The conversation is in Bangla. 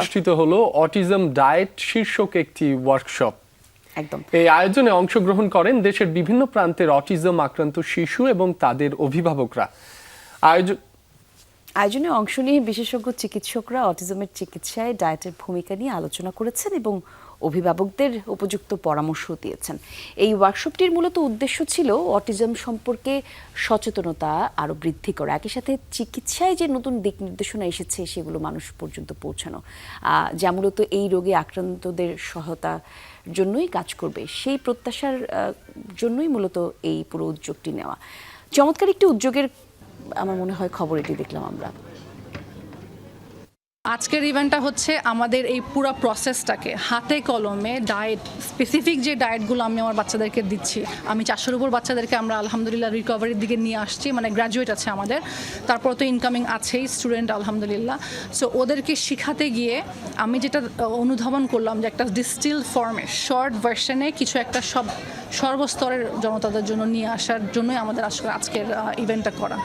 অনুষ্ঠিত হলো অটিজম ডায়েট শীর্ষক একটি ওয়ার্কশপ একদম। এই আয়োজনে অংশগ্রহণ করেন দেশের বিভিন্ন প্রান্তের অটিজম আক্রান্ত শিশু এবং তাদের অভিভাবকরা। আয়োজন আয়োজনে অংশ নিয়ে বিশেষজ্ঞ চিকিৎসকরা অটিজমের চিকিৎসায় ডায়েটের ভূমিকা নিয়ে আলোচনা করেছেন এবং অভিভাবকদের উপযুক্ত পরামর্শ দিয়েছেন। এই ওয়ার্কশপটির মূলত উদ্দেশ্য ছিল অটিজম সম্পর্কে সচেতনতা আরও বৃদ্ধি করা। একই সাথে চিকিৎসায় যে নতুন দিক নির্দেশনা এসেছে, সেগুলো মানুষ পর্যন্ত পৌঁছানো। যা মূলত এই রোগে আক্রান্তদের সহায়তা জন্যই কাজ করবে। সেই প্রত্যাশার জন্যই মূলত এই পুরো উদ্যোগটি নেওয়া। চমৎকার একটি উদ্যোগের, আমার মনে হয়, খবর এটি দেখলাম আমরা। আজকের ইভেন্টটা হচ্ছে আমাদের এই পুরো প্রসেসটাকে হাতে কলমে ডায়েট স্পেসিফিক যে ডায়েটগুলো আমি আমার বাচ্চাদেরকে দিচ্ছি, আমি চারশোর উপর বাচ্চাদেরকে আমরা আলহামদুলিল্লাহ রিকভারির দিকে নিয়ে আসছি মানে গ্র্যাজুয়েট আছে আমাদের। তারপর তো ইনকামিং আছেই স্টুডেন্ট আলহামদুলিল্লাহ। সো ওদেরকে শিখাতে গিয়ে আমি যেটা অনুধাবন করলাম যে একটা ডিস্টিল ফর্মে শর্ট ভার্সনে কিছু একটা সব সর্বস্তরের জনতাদের জন্য নিয়ে আসার জন্যই আমাদের আসলে আজকের ইভেন্টটা করা।